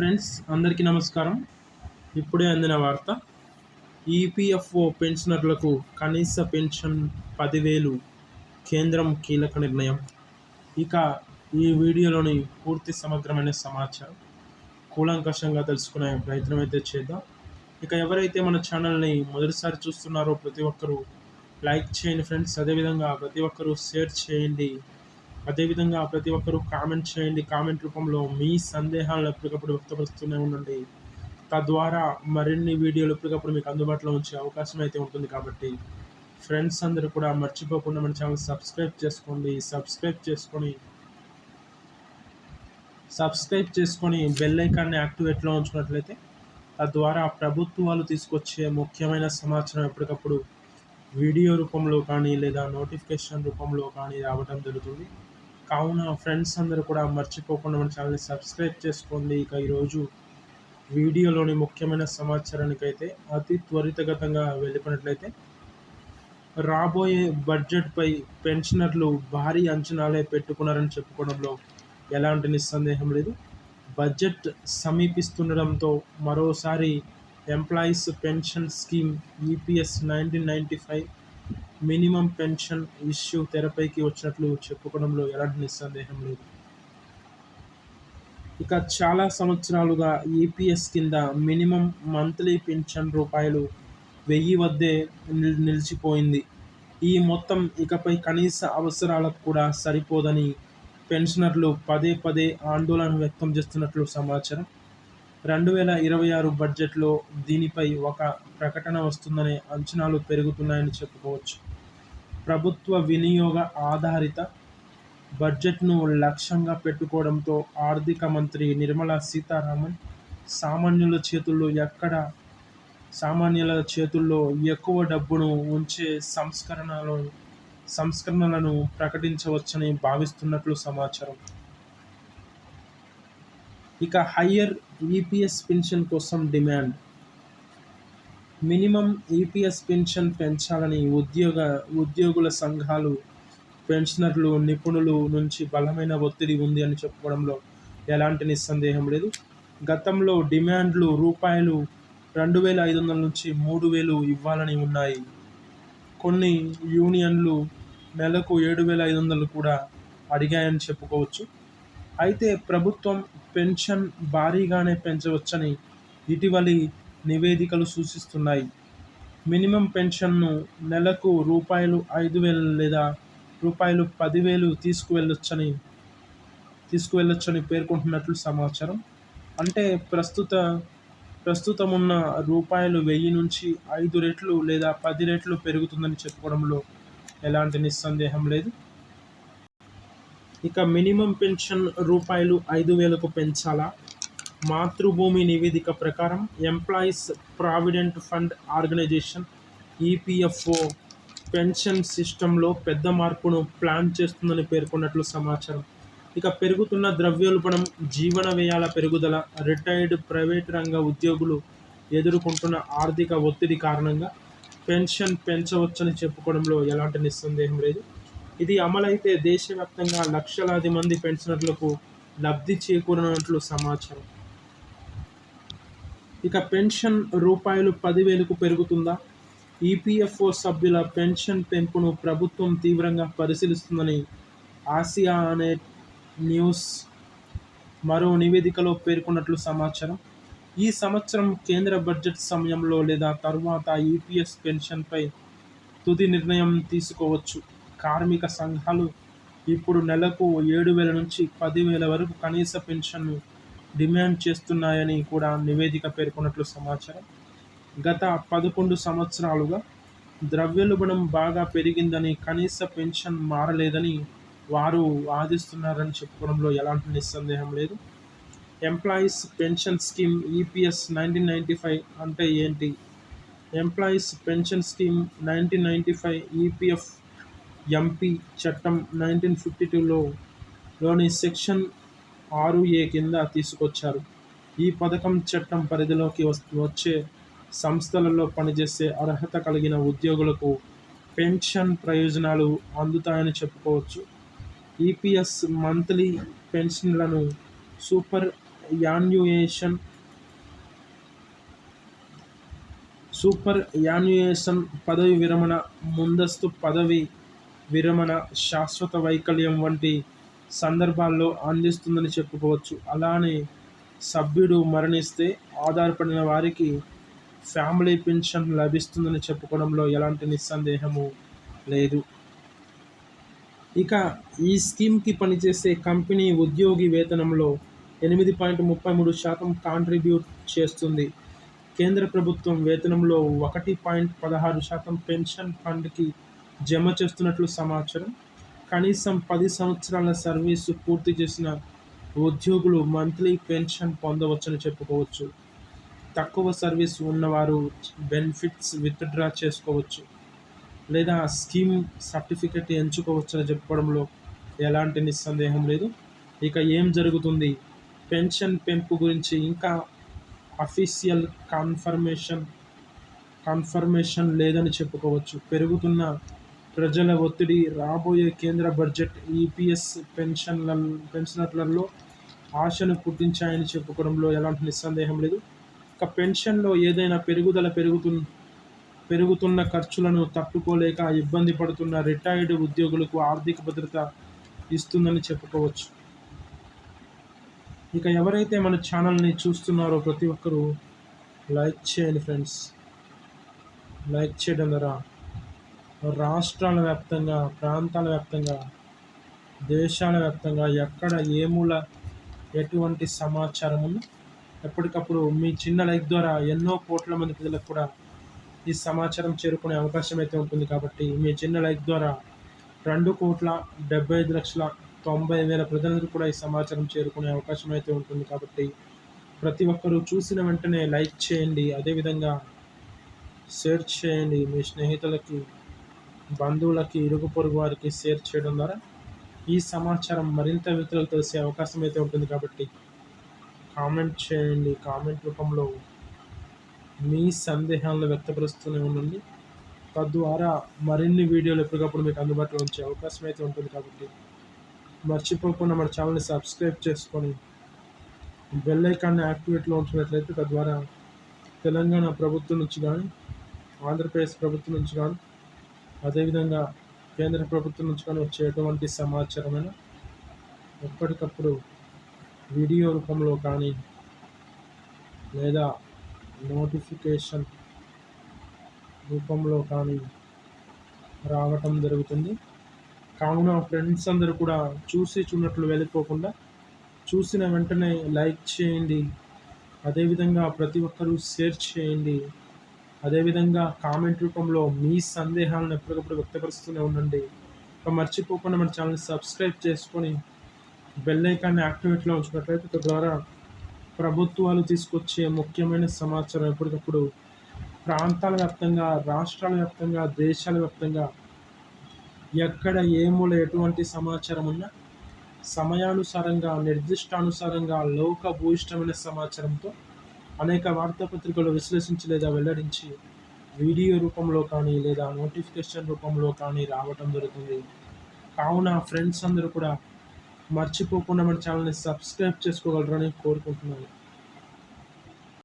Friends అందరికీ నమస్కారం. ఇప్పుడే అందిన వార్త ఈపీఎఫ్ఓ పెన్షనర్లకు కనీస పెన్షన్ పదివేలు కేంద్రం కీలక నిర్ణయం. ఇక ఈ వీడియోలోని పూర్తి సమగ్రమైన సమాచారం కూలంకషంగా తెలుసుకునే ప్రయత్నం అయితే చేద్దాం. ఇక ఎవరైతే మన ఛానల్ని మొదటిసారి చూస్తున్నారో ప్రతి ఒక్కరూ లైక్ చేయండి ఫ్రెండ్స్. అదేవిధంగా ప్రతి ఒక్కరూ షేర్ చేయండి. అదేవిధంగా ప్రతి ఒక్కరూ కామెంట్ చేయండి. కామెంట్ రూపంలో మీ సందేహాలను ఎప్పటికప్పుడు వ్యక్తపరుస్తూనే ఉండండి. తద్వారా మరిన్ని వీడియోలు ఎప్పటికప్పుడు మీకు అందుబాటులో ఉంచే అవకాశం అయితే ఉంటుంది కాబట్టి ఫ్రెండ్స్ అందరూ కూడా మర్చిపోకుండా మన ఛానల్ సబ్స్క్రైబ్ చేసుకోండి. సబ్స్క్రైబ్ చేసుకొని సబ్స్క్రైబ్ చేసుకొని బెల్ ఐకాన్ని యాక్టివేట్లో ఉంచుకున్నట్లయితే తద్వారా ప్రభుత్వాలు తీసుకొచ్చే ముఖ్యమైన సమాచారం ఎప్పటికప్పుడు వీడియో రూపంలో కానీ లేదా నోటిఫికేషన్ రూపంలో కానీ రావడం జరుగుతుంది. కావున ఫ్రెండ్స్ అందరూ కూడా మర్చిపోకుండా మన ఛానల్ని సబ్స్క్రైబ్ చేసుకోండి. ఇక ఈరోజు వీడియోలోని ముఖ్యమైన సమాచారానికి అయితే అతి త్వరితగతంగా వెళ్ళిపోయినట్లయితే రాబోయే బడ్జెట్పై పెన్షనర్లు భారీ అంచనాలే పెట్టుకున్నారని చెప్పుకోవడంలో ఎలాంటి నిస్సందేహం లేదు. బడ్జెట్ సమీపిస్తుండడంతో మరోసారి employees pension scheme EPS nineteen ninety five minimum pension issue తెరపైకి వచ్చినట్లు చెప్పుకోవడంలో ఎలాంటి నిస్సందేహం లేదు. ఇక చాలా సంవత్సరాలుగా ఈపీఎస్ కింద మినిమం మంత్లీ పెన్షన్ రూపాయలు వెయ్యి వద్దే నిల్ నిలిచిపోయింది. ఈ మొత్తం ఇకపై కనీస అవసరాలకు కూడా సరిపోదని పెన్షనర్లు పదే పదే ఆందోళన వ్యక్తం చేస్తున్నట్లు సమాచారం. రెండు వేల ఇరవై ఆరు బడ్జెట్లో దీనిపై ఒక ప్రకటన వస్తుందనే అంచనాలు పెరుగుతున్నాయని చెప్పుకోవచ్చు. ప్రభుత్వ వినియోగ ఆధారిత బడ్జెట్ను లక్ష్యంగా పెట్టుకోవడంతో ఆర్థిక మంత్రి నిర్మలా సీతారామన్ సామాన్యుల చేతుల్లో ఎక్కడ సామాన్యుల చేతుల్లో ఎక్కువ డబ్బును ఉంచే సంస్కరణలు సంస్కరణలను ప్రకటించవచ్చని భావిస్తున్నట్లు సమాచారం. ఇక హయ్యర్ ఈపీఎస్ పెన్షన్ కోసం డిమాండ్. మినిమం ఈపీఎస్ పెన్షన్ పెంచాలని ఉద్యోగ ఉద్యోగుల సంఘాలు పెన్షనర్లు నిపుణులు నుంచి బలమైన ఒత్తిడి ఉంది అని చెప్పుకోవడంలో ఎలాంటి నిస్సందేహం లేదు. గతంలో డిమాండ్లు రూపాయలు రెండు వేల ఐదు వందల నుంచి మూడు వేలు ఇవ్వాలని ఉన్నాయి. కొన్ని యూనియన్లు నెలకు ఏడు వేల ఐదు వందలు కూడా అడిగాయని చెప్పుకోవచ్చు. అయితే ప్రభుత్వం పెన్షన్ భారీగానే పెంచవచ్చని ఇటీవలి నివేదికలు సూచిస్తున్నాయి. మినిమం పెన్షన్ను నెలకు రూపాయలు ఐదు వేలు లేదా రూపాయలు పదివేలు తీసుకువెళ్ళొచ్చని తీసుకువెళ్ళొచ్చని పేర్కొంటున్నట్లు సమాచారం. అంటే ప్రస్తుత ప్రస్తుతం ఉన్న రూపాయలు వెయ్యి నుంచి ఐదు రెట్లు లేదా పది రెట్లు పెరుగుతుందని చెప్పుకోవడంలో ఎలాంటి నిస్సందేహం లేదు. ఇక మినిమం పెన్షన్ రూపాయలు ఐదు వేలకు పెంచాలా? మాతృభూమి నివేదిక ప్రకారం employees provident fund organisation EPFO pension సిస్టంలో పెద్ద మార్పును ప్లాన్ చేస్తుందని పేర్కొన్నట్లు సమాచారం. ఇక పెరుగుతున్న ద్రవ్యోల్బణం జీవన వ్యయాల పెరుగుదల రిటైర్డ్ ప్రైవేట్ రంగ ఉద్యోగులు ఎదుర్కొంటున్న ఆర్థిక ఒత్తిడి కారణంగా పెన్షన్ పెంచవచ్చని చెప్పుకోవడంలో ఎలాంటి నిస్సందేహం లేదు. ఇది అమలైతే దేశవ్యాప్తంగా లక్షలాది మంది పెన్షనర్లకు లబ్ధి చేకూరనున్నట్లు సమాచారం. ఇక పెన్షన్ రూపాయలు పదివేలకు పెరుగుతుందా? ఈపీఎఫ్ఓ సభ్యుల పెన్షన్ పెంపును ప్రభుత్వం తీవ్రంగా పరిశీలిస్తుందని ఆసియా అనే న్యూస్ మరో నివేదికలో పేర్కొన్నట్లు సమాచారం. ఈ సంవత్సరం కేంద్ర బడ్జెట్ సమయంలో లేదా తరువాత ఈపీఎస్ పెన్షన్పై తుది నిర్ణయం తీసుకోవచ్చు. కార్మిక సంఘాలు ఇప్పుడు నెలకు ఏడు వేల నుంచి పదివేల వరకు కనీస పెన్షన్ను డిమాండ్ చేస్తున్నాయని కూడా నివేదిక పేర్కొన్నట్లు సమాచారం. గత పదకొండు సంవత్సరాలుగా ద్రవ్యోల్బణం బాగా పెరిగిందని కనీస పెన్షన్ మారలేదని వారు వాదిస్తున్నారని చెప్పుకోవడంలో ఎలాంటి నిస్సందేహం లేదు. Employees pension scheme EPS nineteen ninety five అంటే ఏంటి? Employees pension scheme nineteen ninety five EPF MP చట్టం నైన్టీన్ ఫిఫ్టీ టూలో లోని సెక్షన్ ఆరు ఏ కింద తీసుకొచ్చారు. ఈ పథకం చట్టం పరిధిలోకి వచ్చే సంస్థలలో పనిచేసే అర్హత కలిగిన ఉద్యోగులకు పెన్షన్ ప్రయోజనాలు అందుతాయని చెప్పుకోవచ్చు. ఈపీఎస్ మంత్లీ పెన్షన్లను సూపర్ యాన్యుయేషన్ సూపర్ యాన్యుయేషన్ పదవి విరమణ ముందస్తు పదవి విరమణ శాశ్వత వైకల్యం వంటి సందర్భాల్లో అందిస్తుందని చెప్పుకోవచ్చు. అలానే సభ్యుడు మరణిస్తే ఆధారపడిన వారికి ఫ్యామిలీ పెన్షన్ లభిస్తుందని చెప్పుకోవడంలో ఎలాంటి నిస్సందేహము లేదు. ఇక ఈ స్కీమ్కి పనిచేసే కంపెనీ ఉద్యోగి వేతనంలో ఎనిమిది పాయింట్ ముప్పై మూడు శాతం కాంట్రిబ్యూట్ చేస్తుంది. కేంద్ర ప్రభుత్వం వేతనంలో ఒకటి పాయింట్ పదహారు శాతం పెన్షన్ ఫండ్కి జమ చేస్తున్నట్లు సమాచారం. కనీసం పది సంవత్సరాల సర్వీసు పూర్తి చేసిన ఉద్యోగులు మంత్లీ పెన్షన్ పొందవచ్చని చెప్పుకోవచ్చు. తక్కువ సర్వీస్ ఉన్నవారు బెనిఫిట్స్ విత్డ్రా చేసుకోవచ్చు లేదా స్కీమ్ సర్టిఫికెట్ ఎంచుకోవచ్చని చెప్పడంలో ఎలాంటి నిస్సందేహం లేదు. ఇక ఏం జరుగుతుంది? పెన్షన్ పెంపు గురించి ఇంకా అఫీషియల్ కన్ఫర్మేషన్ కన్ఫర్మేషన్ లేదని చెప్పుకోవచ్చు. పెరుగుతున్న ప్రజల ఒత్తిడి రాబోయే కేంద్ర బడ్జెట్ ఈపీఎస్ పెన్షన్ల పెన్షనర్లలో ఆశను పుట్టించాయని చెప్పుకోవడంలో ఎలాంటి నిస్సందేహం లేదు. ఇక పెన్షన్లో ఏదైనా పెరుగుదల పెరుగుతు పెరుగుతున్న ఖర్చులను తట్టుకోలేక ఇబ్బంది పడుతున్న రిటైర్డ్ ఉద్యోగులకు ఆర్థిక భద్రత ఇస్తుందని చెప్పుకోవచ్చు. ఇక ఎవరైతే మన ఛానల్ని చూస్తున్నారో ప్రతి ఒక్కరూ లైక్ చేయండి ఫ్రెండ్స్. లైక్ చేయడం ద్వారా రాష్ట్రాల వ్యాప్తంగా ప్రాంతాల వ్యాప్తంగా దేశాల వ్యాప్తంగా ఎక్కడ ఏ మూల ఎటువంటి సమాచారము ఎప్పటికప్పుడు మీ చిన్న లైక్ ద్వారా ఎన్నో కోట్ల మంది ప్రజలకు కూడా ఈ సమాచారం చేరుకునే అవకాశం అయితే ఉంటుంది కాబట్టి మీ చిన్న లైక్ ద్వారా రెండు కోట్ల డెబ్బై ఐదు లక్షల తొంభై వేల ప్రజలకు కూడా ఈ సమాచారం చేరుకునే అవకాశం అయితే ఉంటుంది కాబట్టి ప్రతి ఒక్కరూ చూసిన వెంటనే లైక్ చేయండి. అదేవిధంగా షేర్ చేయండి మీ స్నేహితులకి. బంధువులకి ఇరుగు పొరుగు వారికి షేర్ చేయడం ద్వారా ఈ సమాచారం మరింత వ్యక్తులకు తెలిసే అవకాశం అయితే ఉంటుంది కాబట్టి కామెంట్ చేయండి. కామెంట్ రూపంలో మీ సందేహాలను వ్యక్తపరుస్తూనే ఉండండి. తద్వారా మరిన్ని వీడియోలు ఎప్పటికప్పుడు మీకు అందుబాటులో ఉంచే అవకాశం అయితే ఉంటుంది కాబట్టి మర్చిపోకుండా మన ఛానల్ని సబ్స్క్రైబ్ చేసుకొని బెల్ ఐకాన్ని యాక్టివేట్లో ఉంచినట్లయితే తద్వారా తెలంగాణ ప్రభుత్వం నుంచి కానీ ఆంధ్రప్రదేశ్ ప్రభుత్వం నుంచి కానీ అదేవిధంగా కేంద్ర ప్రభుత్వం నుంచి కానీ వచ్చే ఎటువంటి సమాచారమైన ఎప్పటికప్పుడు వీడియో రూపంలో కానీ లేదా నోటిఫికేషన్ రూపంలో కానీ రావటం జరుగుతుంది. కావున ఫ్రెండ్స్ అందరూ కూడా చూసి చూడట్లు వెళ్ళిపోకుండా చూసిన వెంటనే లైక్ చేయండి. అదేవిధంగా ప్రతి ఒక్కరూ షేర్ చేయండి. అదేవిధంగా కామెంట్ రూపంలో మీ సందేహాలను ఎప్పటికప్పుడు వ్యక్తపరుస్తూనే ఉండండి. మర్చిపోకుండా మన ఛానల్ సబ్స్క్రైబ్ చేసుకొని బెల్ ఐకాన్ని యాక్టివేట్లో ఉంచినట్లయితే తద్వారా ప్రభుత్వాలు తీసుకొచ్చే ముఖ్యమైన సమాచారం ఎప్పటికప్పుడు ప్రాంతాల వ్యాప్తంగా రాష్ట్రాల వ్యాప్తంగా దేశాల వ్యాప్తంగా ఎక్కడ ఏ మూల ఎటువంటి సమాచారం ఉన్నా సమయానుసారంగా నిర్దిష్టానుసారంగా లోక భూయిష్టమైన సమాచారంతో అనేక వార్తాపత్రికలు విశ్లేషించి లేదా వెల్లడించి వీడియో రూపంలో కానీ లేదా నోటిఫికేషన్ రూపంలో కానీ రావటం జరుగుతుంది. కావున ఫ్రెండ్స్ అందరూ కూడా మర్చిపోకుండా మన ఛానల్ని సబ్స్క్రైబ్ చేసుకోగలరని కోరుకుంటున్నాను.